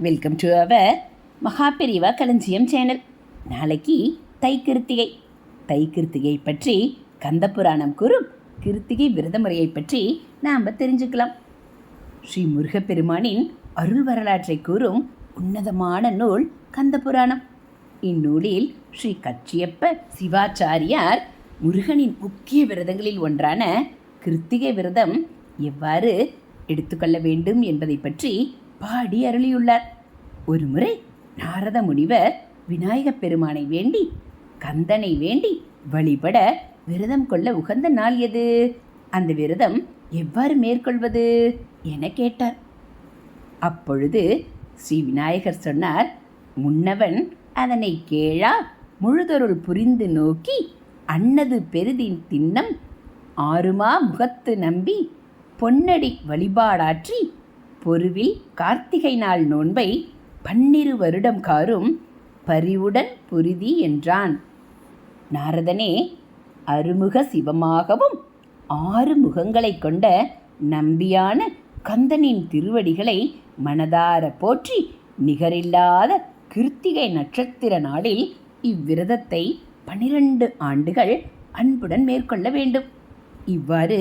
Welcome to our Maha Periyava களஞ்சியம் channel நாளைக்கு தை கிருத்திகை தை கிருத்திகை பற்றி கந்த புராணம் கூறும் கிருத்திகை விரத முறையை பற்றி நாம் தெரிஞ்சுக்கலாம். ஸ்ரீ முருகப்பெருமானின் அருள் வரலாற்றை கூறும் உன்னதமான நூல் கந்த புராணம் இந்நூலில் ஸ்ரீ கச்சியப்ப சிவாச்சாரியார் முருகனின் முக்கிய விரதங்களில் ஒன்றான கிருத்திகை விரதம் எவ்வாறு எடுத்துக்கொள்ள வேண்டும் என்பதை பற்றி பாடி அருளியுள்ளார். ஒருமுறை நாரத முனிவர் விநாயகப் பெருமானை வேண்டி கந்தனை வேண்டி வழிபட விரதம் கொள்ள உகந்த நாள் எது? அந்த விரதம் எவ்வாறு மேற்கொள்வது என கேட்டார். அப்பொழுது ஸ்ரீ விநாயகர் சொன்னார் முன்னவன் அதனை கேழா முழுதொருள் புரிந்து நோக்கி அன்னது பெரிதின் திண்ணம் ஆறுமா முகத்து நம்பி பொன்னடி வழிபாடாற்றி பொருவில் கார்த்திகை நாள் நோன்பை பன்னிரு வருடம் காரும் பரிவுடன் புரிதி என்றான். நாரதனே அருமுக சிவமாகவும் ஆறு முகங்களைக் கொண்ட நம்பியான கந்தனின் திருவடிகளை மனதார போற்றி நிகரில்லாத கிருத்திகை நட்சத்திர நாளில் இவ்விரதத்தை பனிரெண்டு ஆண்டுகள் அன்புடன் மேற்கொள்ள வேண்டும். இவ்வாறு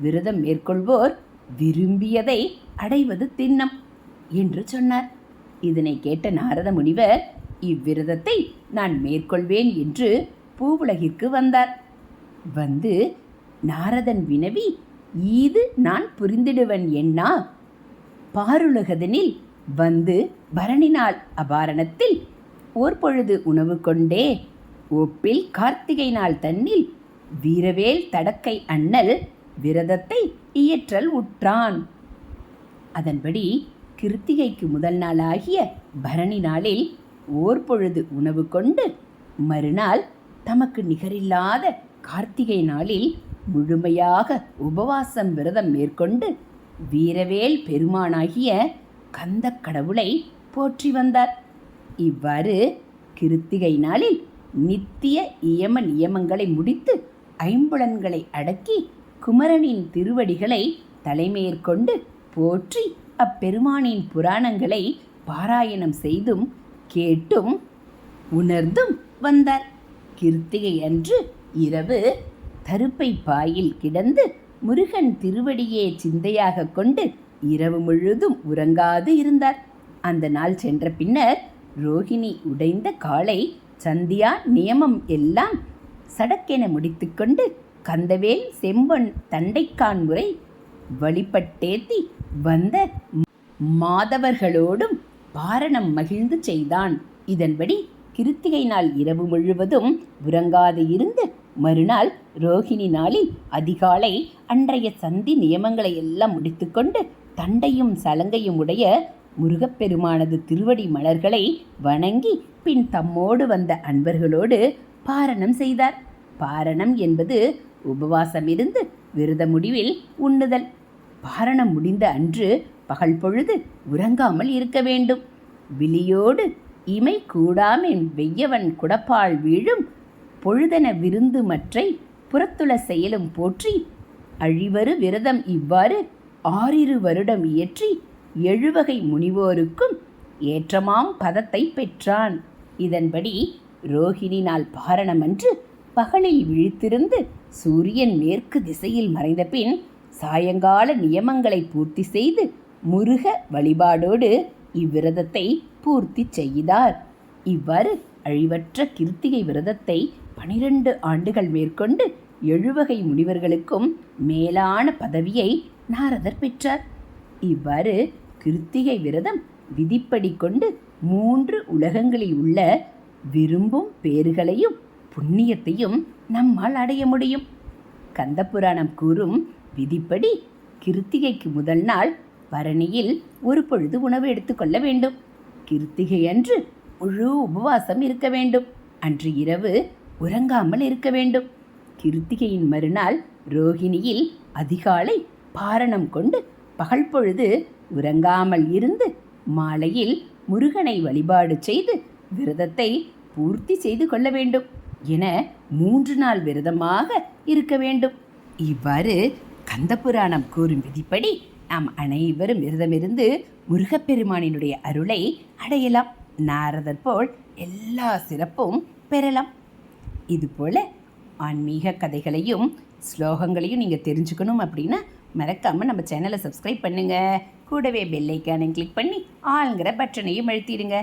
விரதம் மேற்கொள்வோர் விரும்பியதை அடைவது திண்ணம் என்று சொன்னார். இதனை கேட்ட நாரத முனிவர் இவ்விரதத்தை நான் மேற்கொள்வேன் என்று பூவுலகிற்கு வந்தார். வந்து நாரதன் வினவி ஈது நான் புரிந்திடுவன் என்னா? பாருலகதனில் வந்து பரணினால் அபாரணத்தில் ஓர் பொழுது உணவு கொண்டே ஒப்பில் கார்த்திகை நாள் தன்னில் வீரவேல் தடக்கை அண்ணல் விரதத்தை இயற்றல் உற்றான். அதன்படி கிருத்திகைக்கு முதல் நாளாகிய பரணி நாளில் ஓர் பொழுது உணவு கொண்டு மறுநாள் தமக்கு நிகரில்லாத கார்த்திகை நாளில் முழுமையாக உபவாசம் விரதம் மேற்கொண்டு வீரவேல் பெருமானாகிய கந்தக் கடவுளை போற்றி வந்தார். இவ்வாறு கிருத்திகை நாளில் நித்திய இயம நியமங்களை முடித்து ஐம்புலன்களை அடக்கி குமரனின் திருவடிகளை தலைமேற்கொண்டு போற்றி அப்பெருமானின் புராணங்களை பாராயணம் செய்தும் கேட்டும் உணர்ந்தும் வந்தார். கிருத்திகை அன்று இரவு தருப்பை பாயில் கிடந்து முருகன் திருவடியே சிந்தையாக கொண்டு இரவு முழுதும் உறங்காது இருந்தார். அந்த நாள் சென்ற பின்னர் ரோகிணி உடைந்த காலை சந்தியா நியமம் எல்லாம் சடக்கென முடித்துக்கொண்டு கந்தவேல் செம்பன் தண்டைக்கான் முறை வழிபட்டேத்தி வந்த மாதவர்களோடும் பாரணம் மகிழ்ந்து செய்தான். இதன்படி கிருத்திகை நாள் இரவு முழுவதும் உறங்காது இருந்து மறுநாள் ரோகிணி நாளில் அதிகாலை அன்றைய சந்தி நியமங்களை எல்லாம் முடித்துக்கொண்டு தண்டையும் சலங்கையும் உடைய முருகப்பெருமானது திருவடி மலர்களை வணங்கி பின் தம்மோடு வந்த அன்பர்களோடு பாரணம் செய்தார். பாரணம் என்பது உபவாசம் இருந்து விரத முடிவில் உண்ணுதல். பாரணம் முடிந்த அன்று பகல் பொழுது உறங்காமல் இருக்க வேண்டும். விழியோடு இமை கூடாமென் வெய்யவன் குடப்பால் வீழும் பொழுதென விருந்து மற்றை புறத்துள செயலும் போற்றி அழிவரு விரதம் இவ்வாறு ஆறிரு வருடம் இயற்றி எழுவகை முனிவோருக்கும் ஏற்றமாம் பதத்தை பெற்றான். இதன்படி ரோஹிணி நாள் பாரணமன்று பகலில் விழித்திருந்து சூரியன் மேற்கு திசையில் மறைந்த பின் சாயங்கால நியமங்களை பூர்த்தி செய்து முருக வழிபாடோடு இவ்விரதத்தை பூர்த்தி செய்தார். இவ்வாறு அழிவற்ற கிருத்திகை விரதத்தை பனிரெண்டு ஆண்டுகள் மேற்கொண்டு எழுவகை முனிவர்களுக்கும் மேலான பதவியை நாரதர் பெற்றார். இவ்வாறு கிருத்திகை விரதம் விதிப்படி கொண்டு மூன்று உலகங்களில் உள்ள விரும்பும் பேறுகளையும் புண்ணியத்தையும் நம்மால் அடைய முடியும். கந்தபுராணம் கூறும் விதிப்படி கிருத்திகைக்கு முதல் நாள் பரணியில் ஒரு பொழுது உணவு எடுத்துக்கொள்ள வேண்டும். கிருத்திகை அன்று முழு உபவாசம் இருக்க வேண்டும். அன்று இரவு உறங்காமல் இருக்க வேண்டும். கிருத்திகையின் மறுநாள் ரோகிணியில் அதிகாலை பாரணம் கொண்டு பகல் பொழுது உறங்காமல் இருந்து மாலையில் முருகனை வழிபாடு செய்து விரதத்தை பூர்த்தி செய்து கொள்ள வேண்டும். என மூன்று நாள் விரதமாக இருக்க வேண்டும். இவ்வாறு கந்தபுராணம் கூறும் விதிப்படி நாம் அனைவரும் விரதமிருந்து முருகப்பெருமானினுடைய அருளை அடையலாம். நாரதர் போல் எல்லா சிறப்பும் பெறலாம். இதுபோல் ஆன்மீக கதைகளையும் ஸ்லோகங்களையும் நீங்கள் தெரிஞ்சுக்கணும் அப்படின்னா மறக்காமல் நம்ம சேனலை சப்ஸ்கிரைப் பண்ணுங்கள் கூடவே பெல்லைக்கானை கிளிக் பண்ணி ஆளுங்கிற பட்டனையும் அழுத்திடுங்க.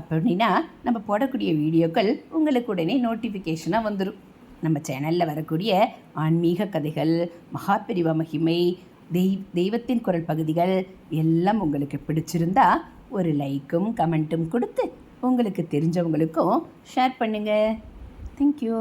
அப்படின்னா நம்ம போடக்கூடிய வீடியோக்கள் உங்களுக்கு உடனே நோட்டிஃபிகேஷனாக வந்துடும் நம்ம சேனலில் வரக்கூடிய ஆன்மீக கதைகள் மகாபிரிவ மகிமை தெய் தெய்வத்தின் குரல் பகுதிகள் எல்லாம் உங்களுக்கு பிடிச்சிருந்தா ஒரு லைக்கும் கமெண்ட்டும் கொடுத்து உங்களுக்கு தெரிஞ்சவங்களுக்கும் ஷேர் பண்ணுங்கள் தேங்க்யூ